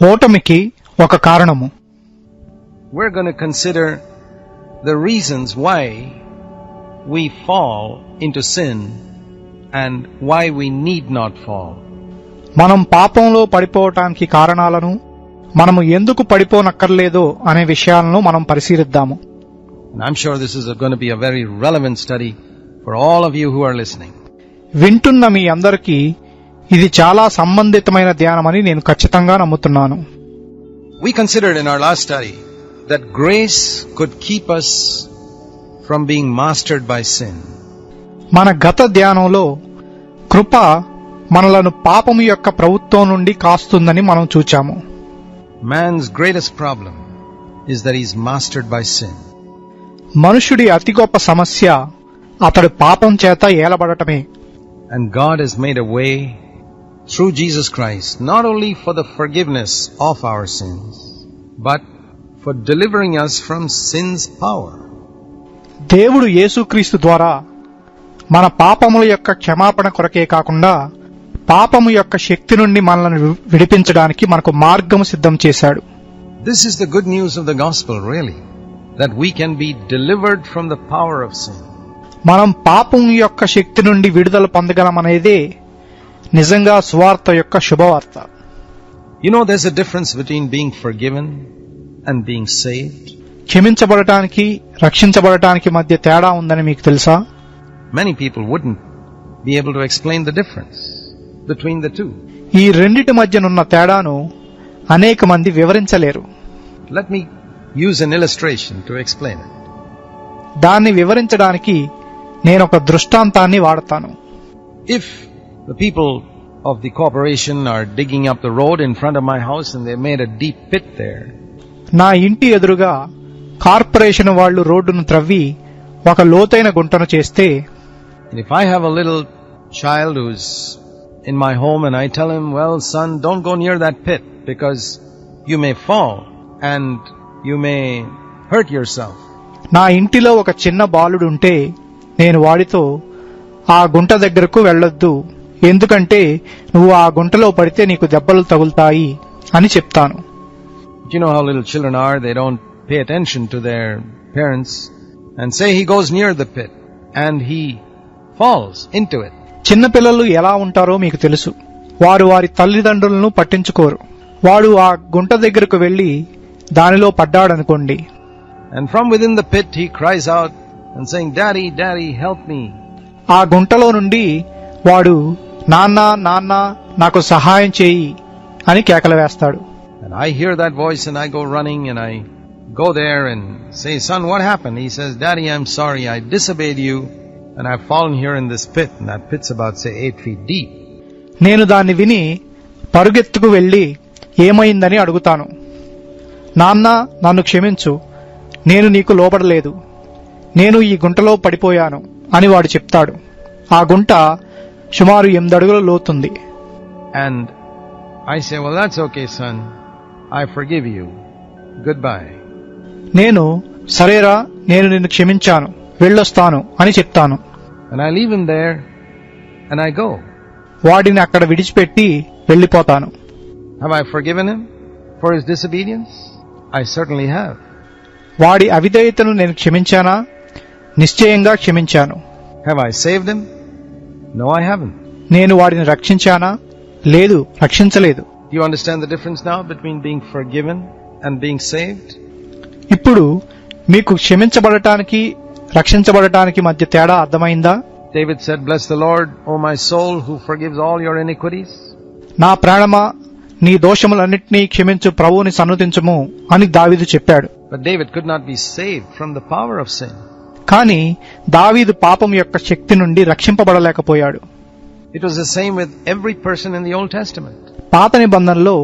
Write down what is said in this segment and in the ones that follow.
ఓటమికి ఒక కారణము We're going to consider the reasons why we fall into sin and why we need not fall. మనం పాపంలో పడిపోవటానికి కారణాలను మనము ఎందుకు పడిపోనక్కర్లేదో అనే విషయాలను మనం పరిశీలిద్దాము I'm sure this is going to be a very relevant study for all of you who are listening. వింటున్న మీ అందరికీ ఇది చాలా సంబంధితమైన ధ్యానం అని నేను ఖచ్చితంగా నమ్ముతున్నాను. We considered in our last study that grace could keep us from being mastered by sin మన గత ధ్యానంలో కృప మనలను పాపము యొక్క ప్రభుత్వం నుండి కాస్తుందని మనం చూచాము. Man's greatest problem is that is mastered by sin మనుషుడి అతి గొప్ప సమస్య అతడు పాపం చేత ఏలబడటమే. And God has made a way through Jesus Christ, not only for the forgiveness of our sins, but for delivering us from sin's power. దేవుడు యేసుక్రీస్తు ద్వారా మన పాపముల యొక్క క్షమాపణ కొరకే కాకుండా పాపము యొక్క శక్తి నుండి మనల్ని విడిపించడానికి మనకు మార్గము సిద్ధం చేశాడు this is the good news of the gospel really that we delivered from of sin మనం పాపం యొక్క శక్తి నుండి విడుదల పొందగలం అనేదే నిజంగా సువార్త యొక్క శుభవార్త You know, there's a difference between being forgiven and being saved. క్షమించబడటానికి రక్షించబడటానికి మధ్య తేడా ఉందని మీకు తెలుసా Many people wouldn't be able to explain the difference between the two. ఈ రెండిటి మధ్యనున్న తేడాను అనేక మంది వివరించలేరు Let me use an illustration to explain it. దాన్ని వివరించడానికి నేను ఒక దృష్టాంతాన్ని వాడతాను If the people of the corporation are digging up the road in front of my house and they made a deep pit there. నా ఇంటి ఎదురుగా corporation వాళ్ళు రోడ్డును త్రవ్వి ఒక లోతైన గుంటను చేస్తే if I have a little child who's in my home and I tell him well son don't go near that pit because you may fall and you may hurt yourself నా ఇంటిలో ఒక చిన్న బాలుడు ఉంటే నేను వాడితో ఆ గుంట దగ్గరకు వెళ్ళొద్దు ఎందుకంటే నువ్వు ఆ గుంటలో పడితే నీకు దెబ్బలు తగులుతాయి అని చెప్తాను. చిన్న పిల్లలు ఎలా ఉంటారో మీకు తెలుసు. వారు వారి తల్లిదండ్రులను పట్టించుకోరు. వాడు ఆ గుంట దగ్గరకు వెళ్ళి దానిలో పడ్డాడనుకోండి. And from within the pit he cries out and saying daddy daddy help me ఆ గుంటలో నుండి వాడు నాన్న నాన్న నాకు సహాయం చేయి అని కేకలు వేస్తాడు. I hear that voice and I go running and I go there and say son what happen he says daddy I'm sorry I disobeyed you and I fallen here in this pit that pit's about say 8 feet deep నేను దాన్ని విని పరుగెత్తుకు వెళ్ళి ఏమైందని అడుగుతాను. నాన్న నన్ను క్షమించు. నేను నీకు లోపడలేదు నేను ఈ గుంటలో పడిపోయాను అని వాడు చెప్తాడు. ఆ గుంట సుమారు ఎనిమిది అడుగుల లోతుంది. And I say well that's okay son I forgive you good boy నేను సరేరా నేను నిన్ను క్షమించాను. వెళ్ళొస్తాను అని చెప్తాను. And I leave in there and I go వాడిని అక్కడ విడిచిపెట్టి వెళ్ళిపోతాను. Have I forgiven him for his disobedience I certainly have వాడి అవిధేయతను నేను క్షమించానా? నిశ్చయంగా క్షమించాను. Have I save them no I have నేను వాడిని రక్షించానా? లేదు రక్షించలేదు. You understand difference now between being forgiven and being saved ఇప్పుడు మీకు క్షమించబడటానికి రక్షించబడటానికి మధ్య తేడా అర్థమైందా? David said bless the Lord O my soul who forgives all your inquiries నా ప్రాణమా? నీ దోషములన్నింటినీ క్షమించు ప్రభువుని సన్నతించము అని దావిదు చెప్పాడు. But David could not be save from the power of sin కాని దావీదు పాపం యొక్క శక్తి నుండి రక్షింపబడలేకపోయాడు It was the same with every person in the Old Testament. పాత నిబంధనలో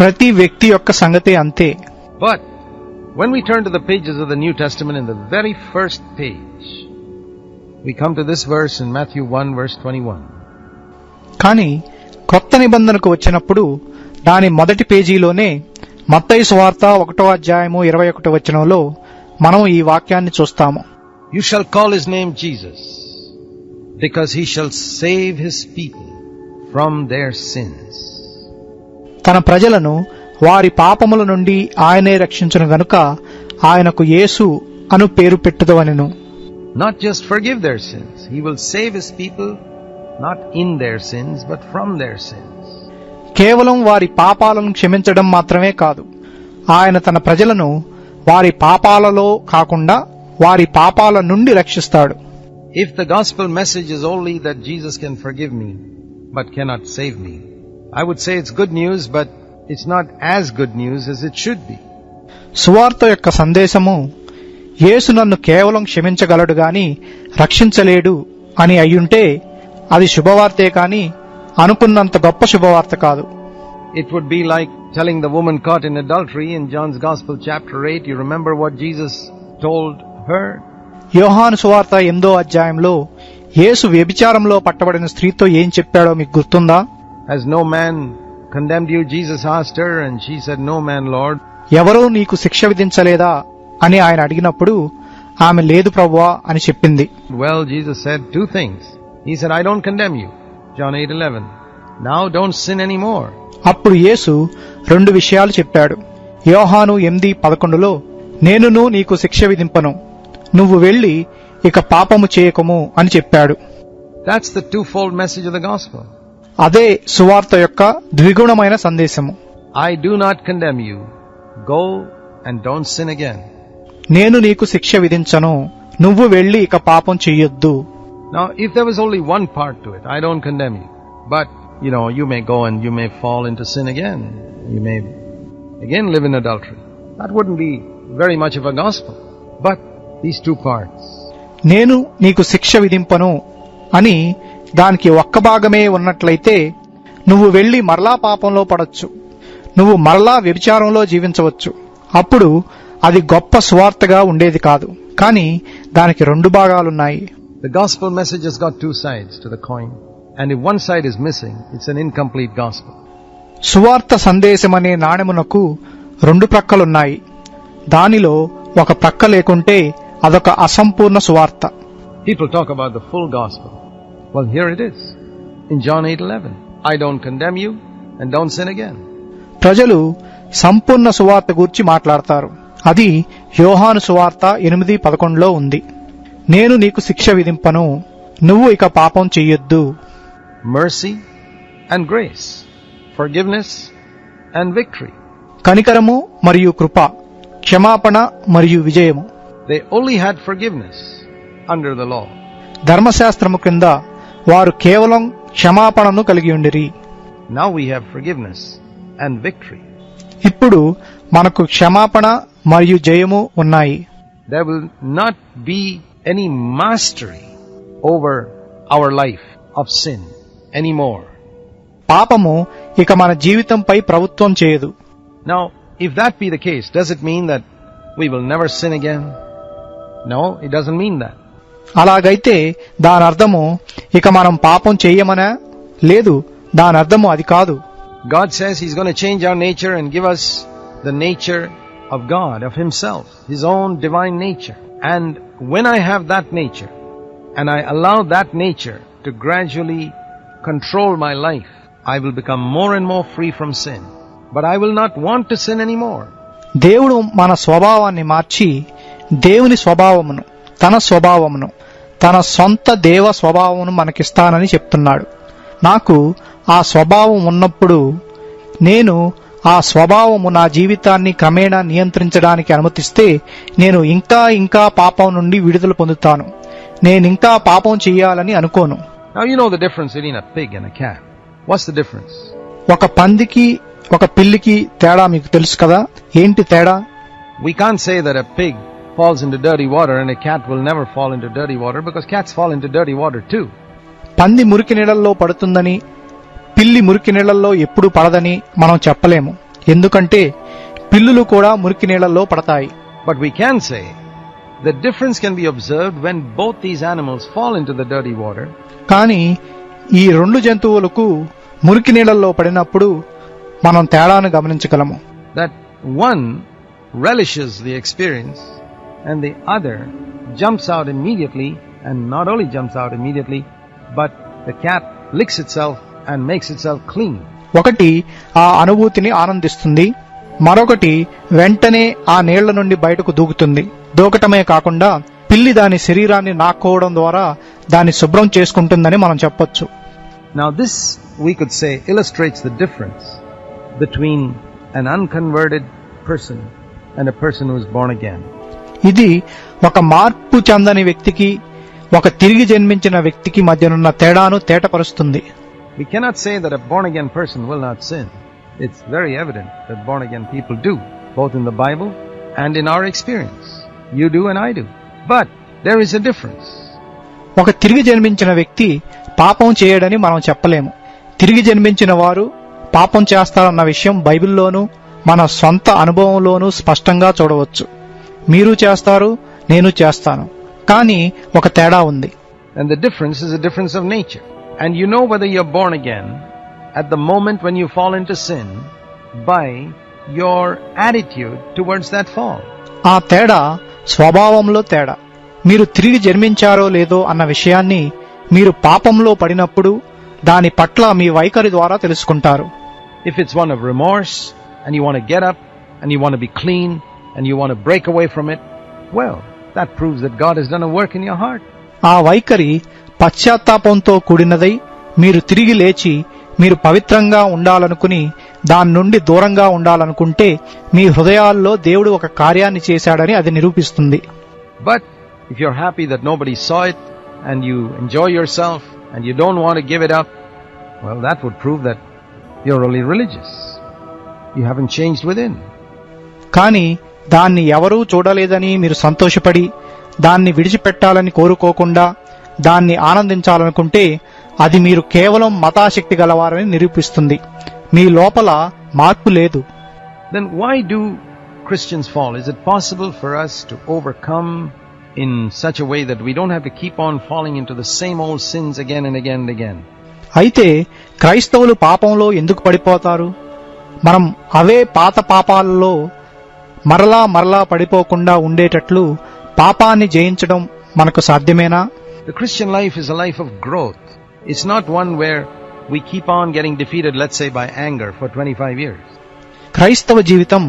ప్రతి వ్యక్తి యొక్క సంగతే అంతే But when we turn to the pages of the New Testament, in the very first page, we come to this verse in Matthew 1, verse 21. కానీ కొత్త నిబంధనకు వచ్చినప్పుడు దాని మొదటి పేజీలోనే మత్తయి సువార్త ఒకటో అధ్యాయము ఇరవై ఒకటో వచనంలో మనం ఈ వాక్యాన్ని చూస్తాము You shall call his name Jesus because he shall save his people from their sins. తన ప్రజలను వారి పాపముల నుండి ఆయనే రక్షించను గనుక ఆయనకు యేసు అను పేరు పెట్టుదవనెను not just forgive their sins he will save his people not in their sins but from their sins కేవలం వారి పాపాలను క్షమించడం మాత్రమే కాదు ఆయన తన ప్రజలను వారి పాపాలలో కాకుండా వారి పాపాల నుండి రక్షిస్తాడు. If the gospel message is only that Jesus can forgive me but cannot save me I would say it's good news but it's not as good news as it should be సువార్త యొక్క సందేశము యేసు నన్ను కేవలం క్షమించగలడు గాని రక్షించలేడు అని అయ్యుంటే అది శుభవార్తే కాని అనుకున్నంత గొప్ప శుభవార్త కాదు. It would be like telling the woman caught in adultery in John's gospel chapter eight you remember what Jesus told యోహాను సువార్త ఎనిమిదో అధ్యాయంలో యేసు వ్యభిచారంలో పట్టబడిన స్త్రీతో ఏం చెప్పాడో మీకు గుర్తుందా Has no man condemned you? Jesus asked her, and she said, No man, Lord. ఎవరూ నీకు శిక్ష విధించలేదా అని ఆయన అడిగినప్పుడు ఆమె లేదు ప్రభువా అని చెప్పింది Well, Jesus said two things. He said, I don't condemn you. John 8 11. Now don't sin anymore. అప్పుడు యేసు రెండు విషయాలు చెప్పాడు యోహాను ఎనిమిది పదకొండులో నేనును నీకు శిక్ష విధింపను నువ్వు వెళ్ళి ఇక పాపము చేయకము అని చెప్పాడు. అదే సువార్త యొక్క ద్విగుణమైన సందేశము. I do not condemn you go and don't sin again నేను నీకు శిక్ష విధించను. నువ్వు వెళ్ళి ఇక పాపం చెయ్యొద్దు. Now if there only one part I don't condemn but you know you may fall into sin again you may again live would be very much of a but these two parts. నేను నీకు శిక్ష విధింపను అని దానికి ఒక్క భాగమే ఉన్నట్లయితే నువ్వు వెళ్ళి మరలా పాపంలో పడొచ్చు నువ్వు మరలా వ్యభిచారంలో జీవించవచ్చు అప్పుడు అది గొప్ప సువార్తగా ఉండేది కాదు కానీ దానికి రెండు భాగాలున్నాయి The gospel message has got two sides to the coin. And if one side is missing, it's an incomplete gospel. సువార్త సందేశమనే నాణెమునకు రెండు ప్రక్కలున్నాయి దానిలో ఒక ప్రక్క లేకుంటే అదొక అసంపూర్ణ సువార్త People talk about the full gospel. Well, here it is. In John 8:11, I don't condemn you and don't sin again. ప్రజలు సంపూర్ణ సువార్త గూర్చి మాట్లాడతారు అది యోహాను సువార్త ఎనిమిది పదకొండులో ఉంది నేను నీకు శిక్ష విధింపను నువ్వు ఇక పాపం చెయ్యొద్దు Mercy and grace, forgiveness and victory. కనికరము మరియు కృప క్షమాపణ మరియు విజయము they only had forgiveness under the law ధర్మశాస్త్రము క్రింద వారు కేవలం క్షమాపణను కలిగి ఉండిరి. Now we have forgiveness and victory ఇప్పుడు మనకు క్షమాపణ మరియు జయము ఉన్నాయి. There will not be any mastery over our life of sin any more పాపము ఇక మన జీవితంపై ప్రభుత్వం చేయదు. Now if that be the case does it mean that we will never sin again No, it doesn't mean that. అలాగైతే దాని అర్థము ఇక మనం పాపం చెయ్యమనా లేదు దాని అర్థము అది కాదు God says He's going to change our nature and give us the nature of God, of Himself, His own divine nature. And when I have that nature, and I allow that nature to gradually control my life, I will become more and more free from sin. But I will not want to sin anymore. దేవుడు మన స్వభావాన్ని మార్చి దేవుని స్వభావమును తన స్వభావమును తన సొంత దేవ స్వభావమును మనకిస్తానని చెప్తున్నాడు. నాకు ఆ స్వభావం ఉన్నప్పుడు నేను ఆ స్వభావము నా జీవితాన్ని క్రమేణా నియంత్రించడానికి అనుమతిస్తే నేను ఇంకా ఇంకా పాపం నుండి విడుదల పొందుతాను. నేనింకా పాపం చెయ్యాలని అనుకోను. Now you know the difference between a pig and a cat. What's the difference? ఒక పందికి ఒక పిల్లికి తేడా మీకు తెలుసు కదా? ఏంటి తేడా? We can't say that a pig falls into dirty water and a cat will never fall into dirty water because cats fall into dirty water too. పంది మురికి నీళ్ళల్లో పడుతుందని పిల్లి మురికి నీళ్ళల్లో ఎప్పుడు పడదని మనం చెప్పలేము ఎందుకంటే పిల్లులు కూడా మురికి నీళ్ళల్లో పడతాయి But we can say the difference can be observed when both these animals fall into the dirty water కానీ ఈ రెండు జంతువులకు మురికి నీళ్ళల్లో పడినప్పుడు మనం తేడాను గమనించగలము that one relishes the experience and the other jumps out immediately and not only jumps out immediately but the cat licks itself and makes itself clean. ఒకటి ఆ అనుభూతిని ఆనందిస్తుంది మరొకటి వెంటనే ఆ నీళ్ళ నుండి బయటకు దూకుతుంది దూకటమే కాకుండా పిల్లి దాని శరీరాన్ని నాక్కోవడం ద్వారా దాన్ని శుభ్రం చేసుకుంటుందని మనం చెప్పొచ్చు Now, this we could say illustrates the difference between an unconverted person and a person who is born again. ఇది ఒక మార్పు చెందని వ్యక్తికి ఒక తిరిగి జన్మించిన వ్యక్తికి మధ్యనున్న తేడాను తేటపరుస్తుంది We cannot say that a born again person will not sin. It's very evident that born again people do, both in the Bible and in our experience. You do and I do. But there is a difference. ఒక తిరిగి జన్మించిన వ్యక్తి పాపం చేయడని మనం చెప్పలేము తిరిగి జన్మించిన వారు పాపం చేస్తారన్న విషయం బైబిల్లోనూ మన సొంత అనుభవంలోనూ స్పష్టంగా చూడవచ్చు మీరు చేస్తారు నేను చేస్తాను కానీ ఒక తేడా ఉంది And the difference is a difference of nature. And you know whether you're born again at the moment when you fall into sin by your attitude towards that fall. ఆ తేడా స్వభావంలో తేడా మీరు తిరిగి జన్మించారో లేదో అన్న విషయాన్ని మీరు పాపంలో పడినప్పుడు దాని పట్ల మీ వైఖరి ద్వారా తెలుసుకుంటారు If it's one of remorse and you want to get up and you want to be clean and you want to break away from it, well, that proves that God has done a work in your heart. ఆ వైఖరి పశ్చాత్తాపంతో కూడినదై మీరు తిరిగి లేచి మీరు పవిత్రంగా ఉండాలనుకుని దాని నుండి దూరంగా ఉండాలనుకుంటే మీ హృదయాల్లో దేవుడు ఒక కార్యాన్ని చేశాడని అది నిరూపిస్తుంది But if you're happy that nobody saw it and you enjoy yourself and you don't want to give it up, well, that would prove that you're only religious. You haven't changed within. కానీ దాన్ని ఎవరూ చూడలేదని మీరు సంతోషపడి దాన్ని విడిచిపెట్టాలని కోరుకోకుండా దాన్ని ఆనందించాలనుకుంటే అది మీరు కేవలం మతాశక్తి గలవారని నిరూపిస్తుంది. మీ లోపల మార్పు లేదు. Then why do Christians fall is it possible for us to in such way that we don't have keep on following in to same old sins again and again and again అయితే క్రైస్తవులు పాపంలో ఎందుకు పడిపోతారు? మనం అవే పాత పాపాలలో మరలా మరలా పడిపోకుండా ఉండేటట్లు పాపాన్ని జయించడం మనకు సాధ్యమేనా The Christian life is a life of growth. It's not one where we keep on getting defeated, let's say, by anger for 25 years. క్రైస్తవ జీవితం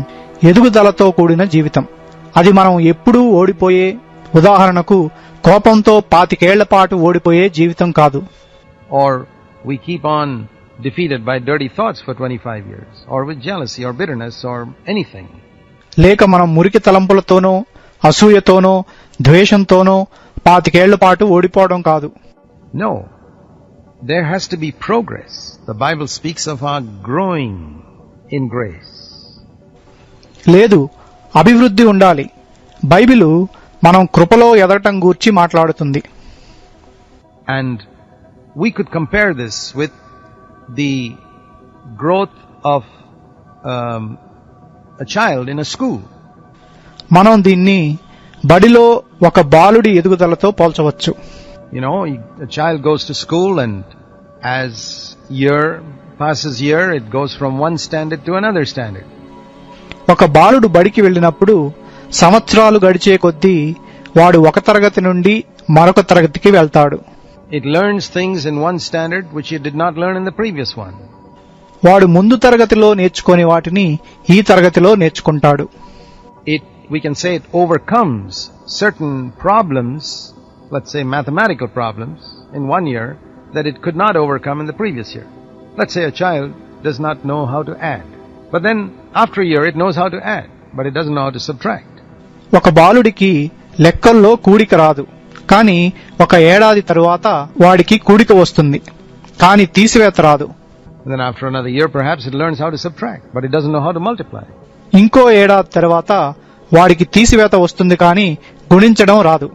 ఎదుగుదలతో కూడిన జీవితం అది మనం ఎప్పుడూ ఓడిపోయే ఉదాహరణకు కోపంతో పాతికేళ్ళ పాటు ఓడిపోయే జీవితం కాదు Or we keep on defeated by dirty thoughts for 25 years, or with jealousy or bitterness or anything. లేక మనం మురికి తలంపులతోనో అసూయతోనో ద్వేషంతోనో పాతికేళ్ళ పాటు ఓడిపోవడం కాదు. No there has to be progress the Bible speaks of our growing in grace లేదు అభివృద్ధి ఉండాలి. Bible మనం కృపలో ఎదగటం గూర్చి మాట్లాడుతుంది. And we could compare this with the growth of a child in a school. మనం దీన్ని బడిలో ఒక బాలుడి ఎదుగుదలతో పోల్చవచ్చు You know, a child goes to school and as year passes year, it goes from one standard to another standard. ఒక బాలుడు బడికి వెళ్ళినప్పుడు సంవత్సరాలు గడిచే కొద్దీ వాడు ఒక తరగతి నుండి మరొక తరగతికి వెళ్తాడు It learns things in one standard which it did not learn in the previous one. వాడు ముందు తరగతిలో నేర్చుకుని వాటిని ఈ తరగతిలో నేర్చుకుంటాడు. It we can say it overcomes certain problems let's say mathematical problems in one year that it could not overcome in the previous year let's say a child does not know how to add but then after year it knows how to add but it doesn't know to subtract ఒక బాలుడికి లెక్కల్లో కూడిక రాదు కానీ ఒక ఏడాది తరువాత వాడికి కూడిక వస్తుంది కానీ తీసివేత రాదు. Then after another year perhaps it learns how to subtract, but it doesn't know how to multiply. ఇంకో ఏడాది తర్వాత వాడికి తీసివేత వస్తుంది కానీ గుణించడం రాదు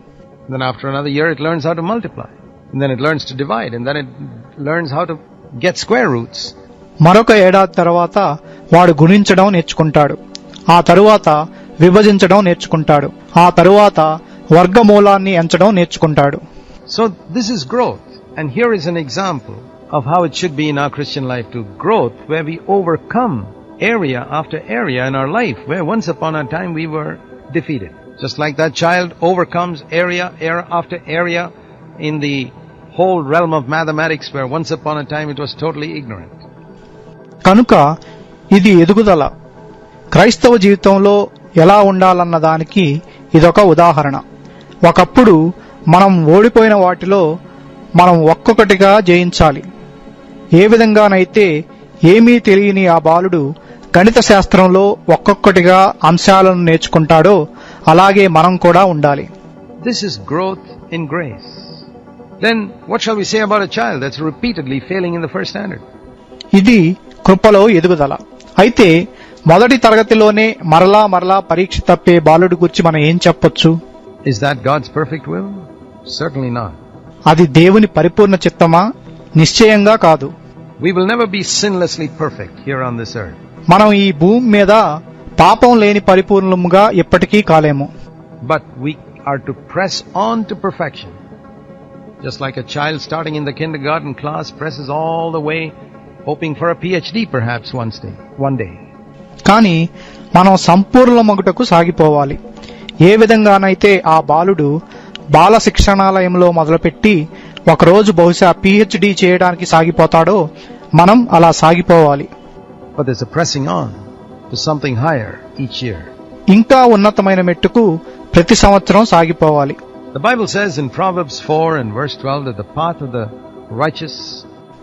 then after another year it learns how to multiply. And then it learns to divide, and then it learns how to get square roots. మరొక ఏడాది తర్వాత వాడు గుణించడం నేర్చుకుంటాడు ఆ తరువాత విభజించడం నేర్చుకుంటాడు ఆ తరువాత వర్గమూలాన్ని ఎంచడం నేర్చుకుంటాడు So this is growth. And here is an example of how it should be in our Christian life to growth where we overcome area after area in our life where once upon a time we were defeated. Just like that child overcomes area, area after area in the whole realm of mathematics where once upon a time it was totally ignorant. కనుక ఇది ఎదుగుదల క్రైస్తవ జీవితంలో ఎలా ఉండాలన్న దానికి ఇదొక ఉదాహరణ ఒకప్పుడు మనం ఓడిపోయిన వాటిలో మనం ఒక్కొక్కటిగా జయించాలి ఏ విధంగానైతే ఏమీ తెలియని ఆ బాలుడు గణిత శాస్త్రంలో ఒక్కొక్కటిగా అంశాలను నేర్చుకుంటాడో అలాగే మనం కూడా ఉండాలి. This is growth in grace then what shall we say about a child that's repeatedly failing in the first standard ఇది కృపలో ఎదుగుదల. అయితే మొదటి తరగతిలోనే మరలా మరలా పరీక్ష తప్పే బాలుడి గురించి మనం ఏం చెప్పొచ్చు? Is that God's perfect will certainly not అది దేవుని పరిపూర్ణ చిత్తమా? నిశ్చయంగా కాదు. మనం ఈ భూమి మీద పాపం లేని పరిపూర్ణముగా ఎప్పటికీ కాలేము. But we are to press on to perfection just like child starting in the kindergarten class press all the way hoping for PhD perhaps once day one day కానీ మనం సంపూర్ణ మొగటకు సాగిపోవాలి. ఏ విధంగానైతే ఆ బాలుడు బాల శిక్షణాలయంలో మొదలుపెట్టి ఒకరోజు బహుశా పిహెచ్డి చేయడానికి సాగిపోతాడో మనం అలా సాగిపోవాలి. ఇంకా ఉన్నతమైన మెట్టుకు ప్రతి సంవత్సరం సాగిపోవాలి.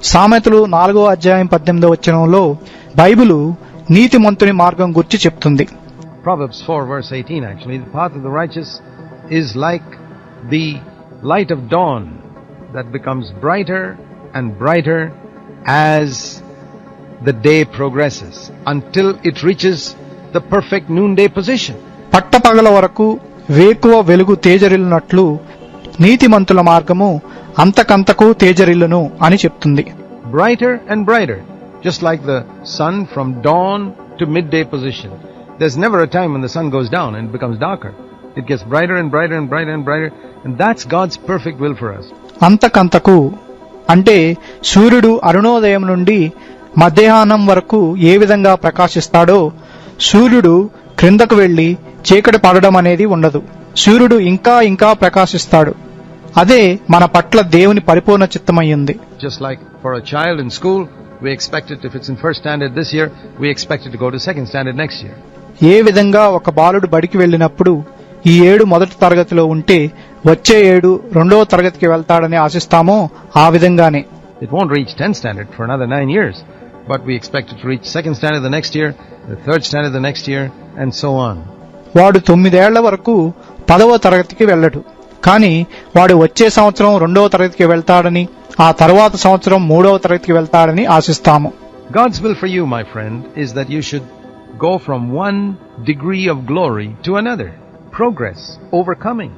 సామెతలు నాలుగో అధ్యాయం పద్దెనిమిదో వచ్చినంలో బైబిల్ నీతి మంతుని మార్గం గుర్చి చెప్తుంది. Proverbs 4 verse eighteen actually, the path of the righteous is like the light of that becomes brighter and brighter as the day progresses until it reaches the perfect noonday position. పట్టపగల వరకు వేకువ వెలుగు తేజరిల్లునట్లు నీతిమంతుల మార్గము అంతకంతకు తేజరిల్లును అని చెప్తుంది Brighter and brighter, just like the sun from dawn to midday position. There's never a time when the sun goes down and it becomes darker. It gets brighter and brighter and brighter and brighter, and that's God's perfect will for us. అంతకంతకు అంటే సూర్యుడు అరుణోదయం నుండి మధ్యాహ్నం వరకు ఏ విధంగా ప్రకాశిస్తాడో సూర్యుడు క్రిందకు వెళ్ళి చీకటి పడడం అనేది ఉండదు. సూర్యుడు ఇంకా ఇంకా ప్రకాశిస్తాడు. అదే మన పట్ల దేవుని పరిపూర్ణ చిత్తమయ్యింది. Just like for a child in school, we expect it, if it's in first standard this year, we expect it to go to second standard next year. ఏ విధంగా ఒక బాలుడు బడికి వెళ్ళినప్పుడు ఈ ఏడు మొదటి తరగతిలో ఉంటే వచ్చే ఏడు రెండవ తరగతికి వెళ్తాడని ఆశిస్తామో ఆ విధంగానే It won't reach 10th standard for another nine years, but we expect it to reach second standard the next year, the third standard the next year, and so on. వాడు తొమ్మిదేళ్ళ వరకు పదవ తరగతికి వెళ్ళడు కానీ వాడు వచ్చే సంవత్సరం రెండవ తరగతికి వెళ్తాడని ఆ తర్వాత సంవత్సరం మూడవ తరగతికి వెళ్తాడని ఆశిస్తాము God's will for you, my friend, is that you should go from one degree of glory to another. Progress, overcoming.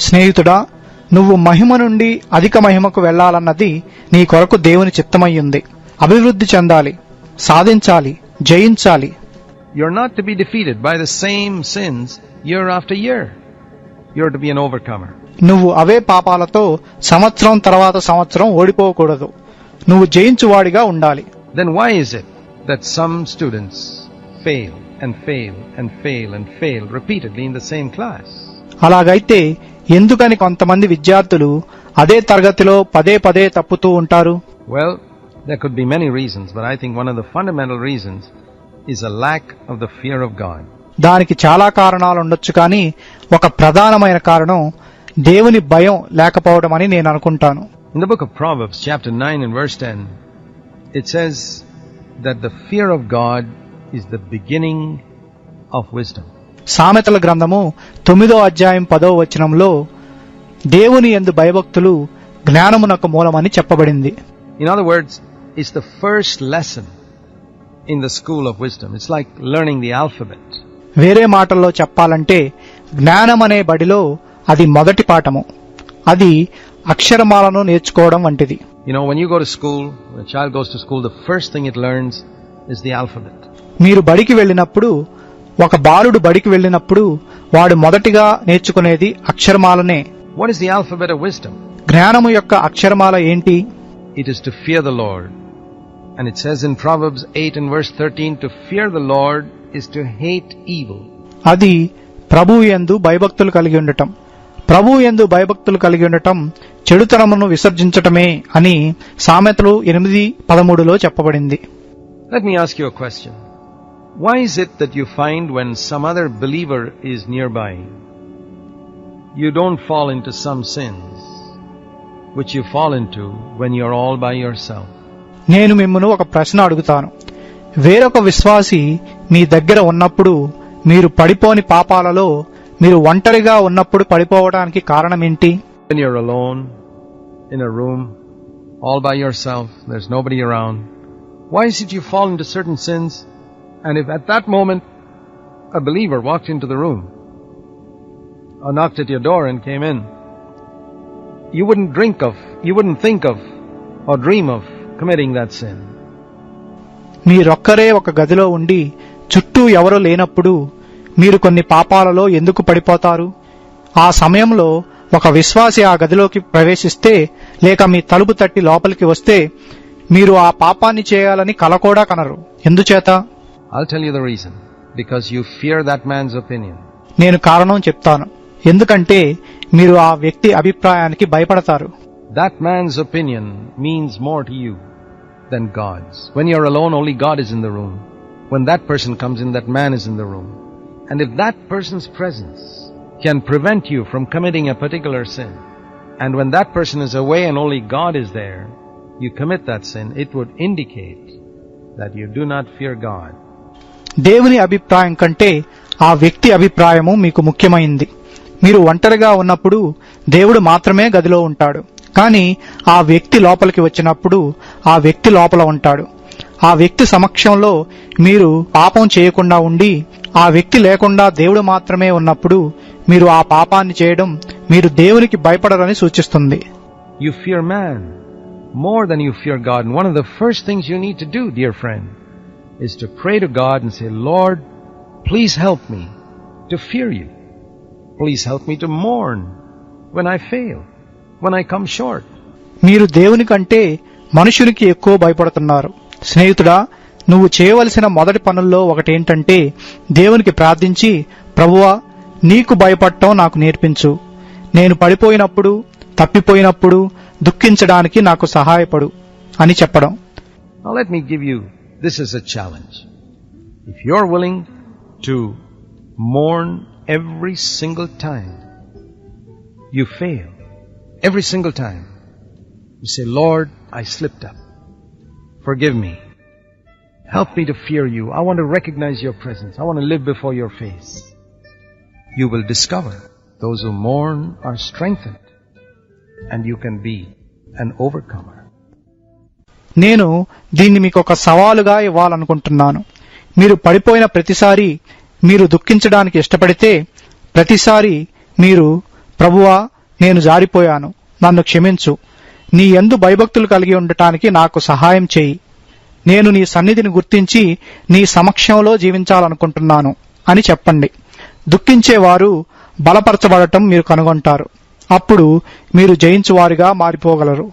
స్నేహితుడా నువ్వు మహిమ నుండి అధిక మహిమకు వెళ్ళాలన్నది నీ కొరకు దేవుని చిత్తమయ్యింది. అభివృద్ధి చెందాలి సాధించాలి జయించాలి. You're not be defeated by same sins year after year you're to be నువ్వు అవే పాపాలతో సంవత్సరం తర్వాత సంవత్సరం ఓడిపోకూడదు. నువ్వు జయించువాడిగా ఉండాలి. Then why it that some students fail and fail and fail and fail repeatedly in the same class అలాగైతే ఎందుకని కొంతమంది విద్యార్థులు అదే తరగతిలో పదే పదే తప్పుతూ ఉంటారు? Well there could be many reasons but I think one of the fundamental reasons is a lack of the fear of God దానికి చాలా కారణాలు ఉండొచ్చు కానీ ఒక ప్రధానమైన కారణం దేవుని భయం లేకపోవడం అని నేను అనుకుంటాను. In the book of Proverbs chapter 9 and verse 10 it says that the fear of God is the beginning of wisdom సామెతల గ్రంథము తొమ్మిదో అధ్యాయం పదో వచనంలో దేవుని ఎందు భయభక్తులు జ్ఞానమునకు మూలమని చెప్పబడింది. In other words is the first lesson in the school of wisdom it's like learning the alphabet వేరే మాటల్లో చెప్పాలంటే జ్ఞానం అనే బడిలో అది మొదటి పాఠము. అది అక్షరమాలను నేర్చుకోవడం వంటిది. You know when you go to school a child goes to school the first thing it learns is the alphabet మీరు బడికి వెళ్ళినప్పుడు ఒక బాలుడు బడికి వెళ్ళినప్పుడు వాడు మొదటిగా నేర్చుకునేది అక్షరమాలనే What is the alphabet of wisdom? జ్ఞానము యొక్క అక్షరమాల ఏంటి It is to fear the Lord. And it says in Proverbs 8 and verse 13, to fear the Lord is to hate evil. అది ప్రభు యందు భయభక్తులు కలిగి ఉండటం ప్రభు యందు భయభక్తులు కలిగి ఉండటం చెడుతనమును విసర్జించటమే అని సామెతలు ఎనిమిది పదమూడులో చెప్పబడింది Let me ask you a question. Why is it that you find when some other believer is nearby, you don't fall into some sins which you fall into when you're all by yourself? నేను మిమ్మను ఒక ప్రశ్న అడుగుతాను వేరొక విశ్వాసి మీ దగ్గర ఉన్నప్పుడు మీరు పడిపోని పాపాలలో మీరు ఒంటరిగా ఉన్నప్పుడు పడిపోవడానికి కారణమేంటి When you're alone in a room, all by yourself, there's nobody around, why is it you fall into certain sins? And if at that moment a believer walked into the room or knocked at your door and came in, you wouldn't drink of, you wouldn't think of or dream of committing that sin. మీరొక్కరే ఒక గదిలో ఉండి చుట్టూ ఎవరూ లేనప్పుడు మీరు కొన్ని పాపాలలో ఎందుకు పడిపోతారు ఆ సమయంలో ఒక విశ్వాసి ఆ గదిలోకి ప్రవేశిస్తే లేక మీ తలుపు తట్టి లోపలికి వస్తే మీరు ఆ పాపాన్ని చేయాలని కల కూడా కనరు ఎందుచేత I'll tell you the reason. Because you fear that man's opinion. నేను కారణం చెప్తాను ఎందుకంటే మీరు ఆ వ్యక్తి అభిప్రాయానికి భయపడతారు That man's opinion means more to you than God's. When you're alone, only God is in the room. When that person comes in, that man is in the room. And if that person's presence can prevent you from committing a particular sin, and when that person is away and only God is there, you commit that sin, it would indicate that you do not fear God. దేవుని అభిప్రాయం కంటే ఆ వ్యక్తి అభిప్రాయము మీకు ముఖ్యమైంది. మీరు ఒంటరిగా ఉన్నప్పుడు దేవుడు మాత్రమే గదిలో ఉంటాడు. కానీ ఆ వ్యక్తి లోపలికి వచ్చినప్పుడు ఆ వ్యక్తి లోపల ఉంటాడు. ఆ వ్యక్తి సమక్షంలో మీరు పాపం చేయకుండా ఉండి ఆ వ్యక్తి లేకుండా దేవుడు మాత్రమే ఉన్నప్పుడు మీరు ఆ పాపాన్ని చేయడం మీరు దేవునికి భయపడరని సూచిస్తుంది. You fear man more then you fear God one of the first things you need to do dear friend is to pray to God and say, Lord, please help me to fear you. Please help me to mourn when I fail, when I come short. మీరు దేవుని కంటే మనుషునికి ఎక్కువ భయపడుతున్నారు స్నేహితుడా నువ్వు చేయవలసిన మొదటి పనుల్లో ఒకటేంటంటే దేవునికి ప్రార్థించి ప్రభువా నీకు భయపడటం నాకు నేర్పించు నేను పడిపోయినప్పుడు తప్పిపోయినప్పుడు దుఃఖించడానికి నాకు సహాయపడు అని చెప్పడం let me give you this is a challenge. If you're willing to mourn every single time you fail, every single time, you say, Lord, I slipped up. Forgive me. Help me to fear you. I want to recognize your presence. I want to live before your face. You will discover those who mourn are strengthened and you can be an overcomer. నేను దీన్ని మీకు ఒక సవాలుగా ఇవ్వాలనుకుంటున్నాను. మీరు పడిపోయిన ప్రతిసారి మీరు దుఃఖించడానికి ఇష్టపడితే ప్రతిసారి మీరు ప్రభువా నేను జారిపోయాను. నన్ను క్షమించు. నీ ఎందు భయభక్తులు కలిగి ఉండటానికి నాకు సహాయం చేయి. నేను నీ సన్నిధిని గుర్తించి నీ సమక్షంలో జీవించాలనుకుంటున్నాను అని చెప్పండి. దుఃఖించేవారు బలపరచబడటం మీరు కనుగొంటారు. అప్పుడు మీరు జయించువారుగా మారిపోగలరు.